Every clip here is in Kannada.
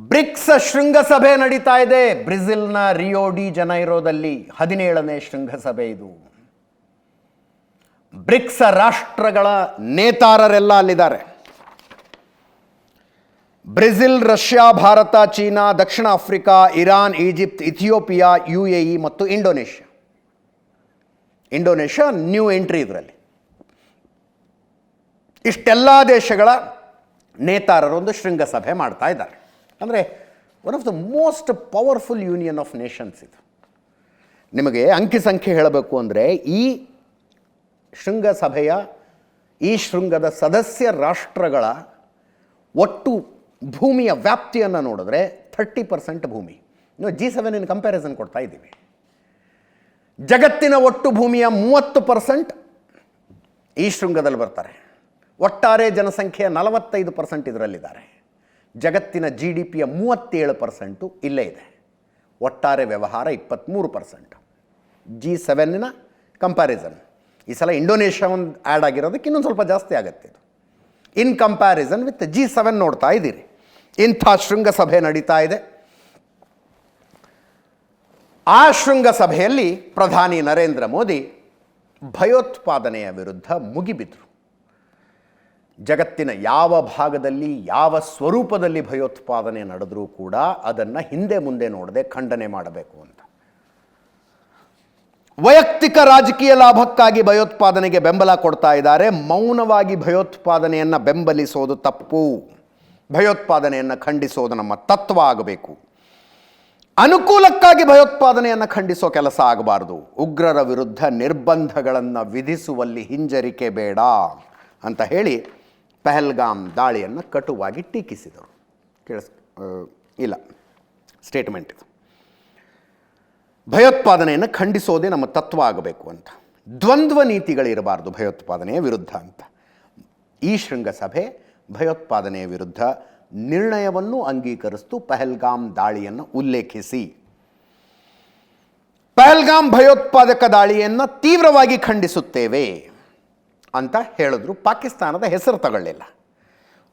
ಬ್ರಿಕ್ಸ್ ಶೃಂಗಸಭೆ ನಡೀತಾ ಇದೆ. ಬ್ರೆಜಿಲ್ನ ರಿಯೋಡಿ ಜನೈರೋದಲ್ಲಿ ಹದಿನೇಳನೇ ಶೃಂಗಸಭೆ ಇದು. ಬ್ರಿಕ್ಸ್ ರಾಷ್ಟ್ರಗಳ ನೇತಾರರೆಲ್ಲ ಅಲ್ಲಿದ್ದಾರೆ. ಬ್ರೆಜಿಲ್, ರಷ್ಯಾ, ಭಾರತ, ಚೀನಾ, ದಕ್ಷಿಣ ಆಫ್ರಿಕಾ, ಇರಾನ್, ಈಜಿಪ್ಟ್, ಇಥಿಯೋಪಿಯಾ ಯು ಮತ್ತು ಇಂಡೋನೇಷ್ಯಾ. ಇಂಡೋನೇಷ್ಯಾ ನ್ಯೂ ಎಂಟ್ರಿ ಇದರಲ್ಲಿ. ಇಷ್ಟೆಲ್ಲ ದೇಶಗಳ ನೇತಾರರೊಂದು ಶೃಂಗಸಭೆ ಮಾಡ್ತಾ ಇದ್ದಾರೆ. ಅಂದರೆ one of the most powerful union of nations ಇದು. ನಿಮಗೆ ಅಂಕಿ ಸಂಖ್ಯೆ ಹೇಳಬೇಕು ಅಂದರೆ ಈ ಶೃಂಗಸಭೆಯ, ಈ ಶೃಂಗದ ಸದಸ್ಯ ರಾಷ್ಟ್ರಗಳ ಒಟ್ಟು ಭೂಮಿಯ ವ್ಯಾಪ್ತಿಯನ್ನು ನೋಡಿದ್ರೆ ಥರ್ಟಿ ಪರ್ಸೆಂಟ್ ಭೂಮಿ. ನಾವು ಜಿ ಸೆವೆನ್ ಇನ್ ಕಂಪ್ಯಾರಿಸನ್ ಕೊಡ್ತಾ ಇದ್ದೀವಿ. ಜಗತ್ತಿನ ಒಟ್ಟು ಭೂಮಿಯ ಮೂವತ್ತು ಪರ್ಸೆಂಟ್ ಈ ಶೃಂಗದಲ್ಲಿ ಬರ್ತಾರೆ. ಒಟ್ಟಾರೆ ಜನಸಂಖ್ಯೆಯ ನಲವತ್ತೈದು ಪರ್ಸೆಂಟ್ ಇದರಲ್ಲಿದ್ದಾರೆ. ಜಗತ್ತಿನ ಜಿ ಡಿ ಪಿಯ ಮೂವತ್ತೇಳು ಪರ್ಸೆಂಟು ಇಲ್ಲೇ ಇದೆ. ಒಟ್ಟಾರೆ ವ್ಯವಹಾರ ಇಪ್ಪತ್ತ್ಮೂರು ಪರ್ಸೆಂಟ್. ಜಿ ಸೆವೆನ್ನಿನ ಕಂಪ್ಯಾರಿಸನ್ ಈ ಸಲ ಇಂಡೋನೇಷ್ಯಾ ಒಂದು ಆ್ಯಡ್ ಆಗಿರೋದಕ್ಕೆ ಇನ್ನೊಂದು ಸ್ವಲ್ಪ ಜಾಸ್ತಿ ಆಗುತ್ತೆ ಇದು. In comparison with G seven ನೋಡ್ತಾ ಇದ್ದೀರಿ. ಇಂಥ ಶೃಂಗಸಭೆ ನಡೀತಾ ಇದೆ. ಆ ಶೃಂಗಸಭೆಯಲ್ಲಿ ಪ್ರಧಾನಿ ನರೇಂದ್ರ ಮೋದಿ ಭಯೋತ್ಪಾದನೆಯ ವಿರುದ್ಧ ಮುಗಿಬಿದ್ರು. ಜಗತ್ತಿನ ಯಾವ ಭಾಗದಲ್ಲಿ ಯಾವ ಸ್ವರೂಪದಲ್ಲಿ ಭಯೋತ್ಪಾದನೆ ನಡೆದರೂ ಕೂಡ ಅದನ್ನು ಹಿಂದೆ ಮುಂದೆ ನೋಡದೆ ಖಂಡನೆ ಮಾಡಬೇಕು ಅಂತ. ವೈಯಕ್ತಿಕ ರಾಜಕೀಯ ಲಾಭಕ್ಕಾಗಿ ಭಯೋತ್ಪಾದನೆಗೆ ಬೆಂಬಲ ಕೊಡ್ತಾ ಇದ್ದಾರೆ. ಮೌನವಾಗಿ ಭಯೋತ್ಪಾದನೆಯನ್ನು ಬೆಂಬಲಿಸೋದು ತಪ್ಪು. ಭಯೋತ್ಪಾದನೆಯನ್ನು ಖಂಡಿಸೋದು ನಮ್ಮ ತತ್ವ ಆಗಬೇಕು. ಅನುಕೂಲಕ್ಕಾಗಿ ಭಯೋತ್ಪಾದನೆಯನ್ನು ಖಂಡಿಸೋ ಕೆಲಸ ಆಗಬಾರ್ದು. ಉಗ್ರರ ವಿರುದ್ಧ ನಿರ್ಬಂಧಗಳನ್ನು ವಿಧಿಸುವಲ್ಲಿ ಹಿಂಜರಿಕೆ ಬೇಡ ಅಂತ ಹೇಳಿ ಪಹಲ್ಗಾಮ್ ದಾಳಿಯನ್ನು ಕಟುವಾಗಿ ಟೀಕಿಸಿದರು. ಕೇಳಿಸ್ ಇಲ್ಲ ಸ್ಟೇಟ್ಮೆಂಟ್ ಇದು. ಭಯೋತ್ಪಾದನೆಯನ್ನು ಖಂಡಿಸೋದೇ ನಮ್ಮ ತತ್ವ ಆಗಬೇಕು ಅಂತ. ದ್ವಂದ್ವ ನೀತಿಗಳಿರಬಾರ್ದು ಭಯೋತ್ಪಾದನೆಯ ವಿರುದ್ಧ ಅಂತ. ಈ ಶೃಂಗಸಭೆ ಭಯೋತ್ಪಾದನೆಯ ವಿರುದ್ಧ ನಿರ್ಣಯವನ್ನು ಅಂಗೀಕರಿಸ್ತು, ಪೆಹಲ್ಗಾಮ್ ದಾಳಿಯನ್ನು ಉಲ್ಲೇಖಿಸಿ. ಪೆಹಲ್ಗಾಮ್ ಭಯೋತ್ಪಾದಕ ದಾಳಿಯನ್ನು ತೀವ್ರವಾಗಿ ಖಂಡಿಸುತ್ತೇವೆ. ಅಂತ ಹೇಳಿದ್ರು. ಪಾಕಿಸ್ತಾನದ ಹೆಸರು ತಗೊಳ್ಳಿಲ್ಲ.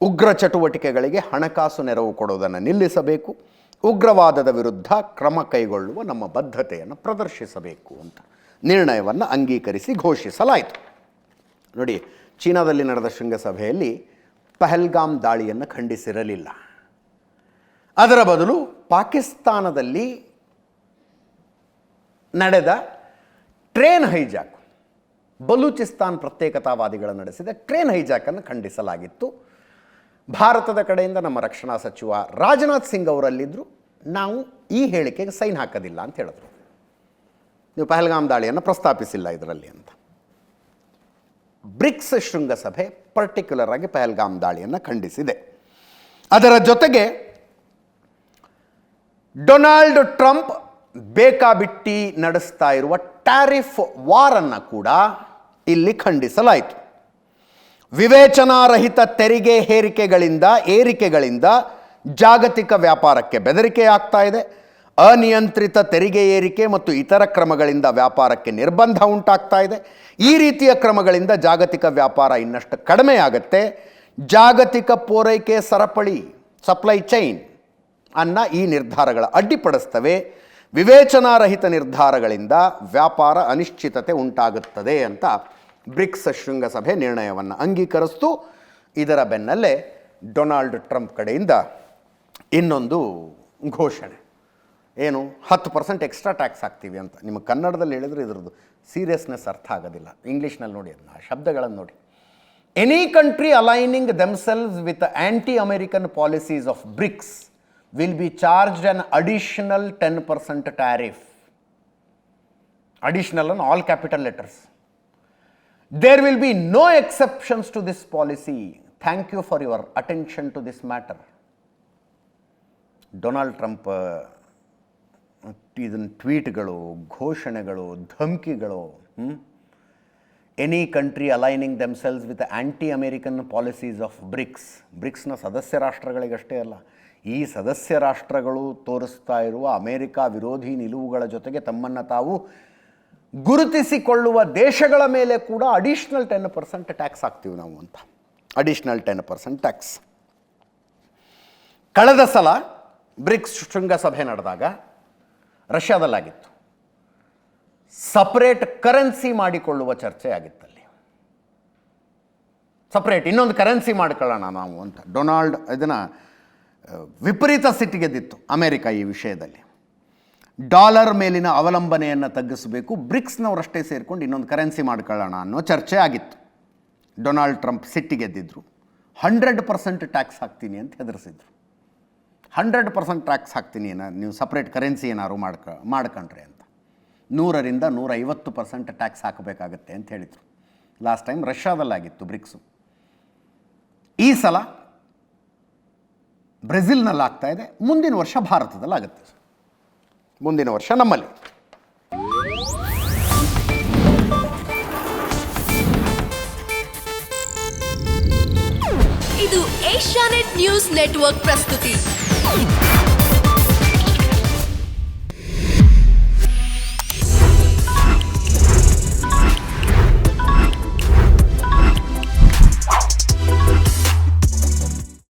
ಉಗ್ರ ಚಟುವಟಿಕೆಗಳಿಗೆ ಹಣಕಾಸು ನೆರವು ಕೊಡುವುದನ್ನು ನಿಲ್ಲಿಸಬೇಕು. ಉಗ್ರವಾದದ ವಿರುದ್ಧ ಕ್ರಮ ಕೈಗೊಳ್ಳುವ ನಮ್ಮ ಬದ್ಧತೆಯನ್ನು ಪ್ರದರ್ಶಿಸಬೇಕು ಅಂತ ನಿರ್ಣಯವನ್ನು ಅಂಗೀಕರಿಸಿ ಘೋಷಿಸಲಾಯಿತು. ನೋಡಿ, ಚೀನಾದಲ್ಲಿ ನಡೆದ ಶೃಂಗಸಭೆಯಲ್ಲಿ ಪಹಲ್ಗಾಮ್ ದಾಳಿಯನ್ನು ಖಂಡಿಸಿರಲಿಲ್ಲ. ಅದರ ಬದಲು ಪಾಕಿಸ್ತಾನದಲ್ಲಿ ನಡೆದ ಟ್ರೇನ್ ಹೈಜಾಕ್ ಬಲೂಚಿಸ್ತಾನ್ ಪ್ರತ್ಯೇಕತಾವಾದಿಗಳು ನಡೆಸಿದ ಟ್ರೇನ್ ಹೈಜಾಕನ್ನು ಖಂಡಿಸಲಾಗಿತ್ತು. ಭಾರತದ ಕಡೆಯಿಂದ ನಮ್ಮ ರಕ್ಷಣಾ ಸಚಿವ ರಾಜನಾಥ್ ಸಿಂಗ್ ಅವರಲ್ಲಿದ್ದರು ನಾವು ಈ ಹೇಳಿಕೆಗೆ ಸೈನ್ ಹಾಕೋದಿಲ್ಲ ಅಂತ ಹೇಳಿದ್ರು. ನೀವು ಪಹಲ್ಗಾಮ್ ದಾಳಿಯನ್ನು ಪ್ರಸ್ತಾಪಿಸಿಲ್ಲ ಇದರಲ್ಲಿ ಅಂತ. ಬ್ರಿಕ್ಸ್ ಶೃಂಗಸಭೆ ಪರ್ಟಿಕ್ಯುಲರ್ ಆಗಿ ಪಹಲ್ಗಾಮ್ ದಾಳಿಯನ್ನು ಖಂಡಿಸಿದೆ. ಅದರ ಜೊತೆಗೆ ಡೊನಾಲ್ಡ್ ಟ್ರಂಪ್ ಬೇಕಾಬಿಟ್ಟಿ ನಡೆಸ್ತಾ ಇರುವ ಟ್ಯಾರಿಫ್ ವಾರನ್ನು ಕೂಡ ಇಲ್ಲಿ ಖಂಡಿಸಲಾಯಿತು. ವಿವೇಚನಾರಹಿತ ತೆರಿಗೆ ಹೇರಿಕೆಗಳಿಂದ, ಏರಿಕೆಗಳಿಂದ ಜಾಗತಿಕ ವ್ಯಾಪಾರಕ್ಕೆ ಬೆದರಿಕೆ ಆಗ್ತಾ ಇದೆ. ಅನಿಯಂತ್ರಿತ ತೆರಿಗೆ ಏರಿಕೆ ಮತ್ತು ಇತರ ಕ್ರಮಗಳಿಂದ ವ್ಯಾಪಾರಕ್ಕೆ ನಿರ್ಬಂಧ ಉಂಟಾಗ್ತಾ ಇದೆ. ಈ ರೀತಿಯ ಕ್ರಮಗಳಿಂದ ಜಾಗತಿಕ ವ್ಯಾಪಾರ ಇನ್ನಷ್ಟು ಕಡಿಮೆಯಾಗತ್ತೆ. ಜಾಗತಿಕ ಪೂರೈಕೆ ಸರಪಳಿ ಸಪ್ಲೈ ಚೈನ್ ಅನ್ನ ಈ ನಿರ್ಧಾರಗಳ ಅಡ್ಡಿಪಡಿಸ್ತವೆ. ವಿವೇಚನಾರಹಿತ ನಿರ್ಧಾರಗಳಿಂದ ವ್ಯಾಪಾರ ಅನಿಶ್ಚಿತತೆ ಉಂಟಾಗುತ್ತದೆ ಅಂತ ಬ್ರಿಕ್ಸ್ ಶೃಂಗಸಭೆ ನಿರ್ಣಯವನ್ನು ಅಂಗೀಕರಿಸ್ತು. ಇದರ ಬೆನ್ನಲ್ಲೇ ಡೊನಾಲ್ಡ್ ಟ್ರಂಪ್ ಕಡೆಯಿಂದ ಇನ್ನೊಂದು ಘೋಷಣೆ. ಏನು, ಹತ್ತು ಪರ್ಸೆಂಟ್ ಎಕ್ಸ್ಟ್ರಾ ಟ್ಯಾಕ್ಸ್ ಹಾಕ್ತೀವಿ ಅಂತ. ನಿಮಗೆ ಕನ್ನಡದಲ್ಲಿ ಹೇಳಿದ್ರೆ ಇದ್ರದ್ದು ಸೀರಿಯಸ್ನೆಸ್ ಅರ್ಥ ಆಗೋದಿಲ್ಲ. ಇಂಗ್ಲೀಷ್ನಲ್ಲಿ ನೋಡಿ ಅದನ್ನ, ಆ ಶಬ್ದಗಳನ್ನು ನೋಡಿ. Any country aligning themselves with anti American policies of BRICS will be charged an additional ten percent tariff additional on all capital letters there will be no exceptions to this policy thank you for your attention to this matter Donald Trump ಇದನ್ನ ಟ್ವೀಟ್ಗಳು ಘೋಷಣೆಗಳು, ಧಮಕಿಗಳು any country aligning themselves with anti American policies of BRICS ಬ್ರಿಕ್ಸ್ನ ಸದಸ್ಯ ರಾಷ್ಟ್ರಗಳಿಗಷ್ಟೇ ಅಲ್ಲ. ಈ ಸದಸ್ಯ ರಾಷ್ಟ್ರಗಳು ತೋರಿಸ್ತಾ ಇರುವ ಅಮೇರಿಕಾ ವಿರೋಧಿ ನಿಲುವುಗಳ ಜೊತೆಗೆ ತಮ್ಮನ್ನು ತಾವು ಗುರುತಿಸಿಕೊಳ್ಳುವ ದೇಶಗಳ ಮೇಲೆ ಕೂಡ ಅಡಿಷ್ನಲ್ ಟೆನ್ ಪರ್ಸೆಂಟ್ ಟ್ಯಾಕ್ಸ್ ಹಾಕ್ತೀವಿ ನಾವು ಅಂತ. ಅಡಿಷ್ನಲ್ ಟೆನ್ ಪರ್ಸೆಂಟ್ ಟ್ಯಾಕ್ಸ್ ಕಳೆದ ಸಲ ಬ್ರಿಕ್ಸ್ ಶೃಂಗಸಭೆ ನಡೆದಾಗ ರಷ್ಯಾದಲ್ಲಾಗಿತ್ತು. ಸಪ್ರೇಟ್ ಕರೆನ್ಸಿ ಮಾಡಿಕೊಳ್ಳುವ ಚರ್ಚೆ ಆಗಿತ್ತಲ್ಲಿ. ಸಪ್ರೇಟ್ ಇನ್ನೊಂದು ಕರೆನ್ಸಿ ಮಾಡ್ಕೊಳ್ಳೋಣ ನಾವು ಅಂತ. ಡೊನಾಲ್ಡ್ ಇದನ್ನು ವಿಪರೀತ ಸಿಟ್ಟಿಗೆದ್ದಿತ್ತು ಅಮೆರಿಕ ಈ ವಿಷಯದಲ್ಲಿ. ಡಾಲರ್ ಮೇಲಿನ ಅವಲಂಬನೆಯನ್ನು ತಗ್ಗಿಸಬೇಕು. ಬ್ರಿಕ್ಸ್ನವರಷ್ಟೇ ಸೇರಿಕೊಂಡು ಇನ್ನೊಂದು ಕರೆನ್ಸಿ ಮಾಡ್ಕೊಳ್ಳೋಣ ಅನ್ನೋ ಚರ್ಚೆ ಆಗಿತ್ತು. ಡೊನಾಲ್ಡ್ ಟ್ರಂಪ್ ಸಿಟ್ಟಿಗೆದ್ದಿದ್ರು ಹಂಡ್ರೆಡ್ ಪರ್ಸೆಂಟ್ ಟ್ಯಾಕ್ಸ್ ಹಾಕ್ತೀನಿ ಅಂತ ಹೆದರಿಸಿದ್ರು. ಹಂಡ್ರೆಡ್ ಪರ್ಸೆಂಟ್ ಟ್ಯಾಕ್ಸ್ ಹಾಕ್ತೀನಿ ಏನ ನೀವು ಸಪ್ರೇಟ್ ಕರೆನ್ಸಿ ಏನಾದ್ರು ಮಾಡ್ಕ, ಮಾಡ್ಕೊಂಡ್ರೆ ಅಂತ. ನೂರರಿಂದ ನೂರೈವತ್ತು ಪರ್ಸೆಂಟ್ ಟ್ಯಾಕ್ಸ್ ಹಾಕಬೇಕಾಗತ್ತೆ ಅಂತ ಹೇಳಿದರು. ಲಾಸ್ಟ್ ಟೈಮ್ ರಷ್ಯಾದಲ್ಲಾಗಿತ್ತು ಬ್ರಿಕ್ಸು. ಈ ಸಲ ಬ್ರೆಜಿಲ್ನಲ್ಲಿ ಆಗ್ತಾ ಇದೆ. ಮುಂದಿನ ವರ್ಷ ಭಾರತದಲ್ಲಿ ಆಗುತ್ತೆ ಮುಂದಿನ ವರ್ಷ ನಮ್ಮಲ್ಲಿ. ಇದು ಏಷ್ಯಾನೆಟ್ ನ್ಯೂಸ್ ನೆಟ್ವರ್ಕ್ ಪ್ರಸ್ತುತಿ.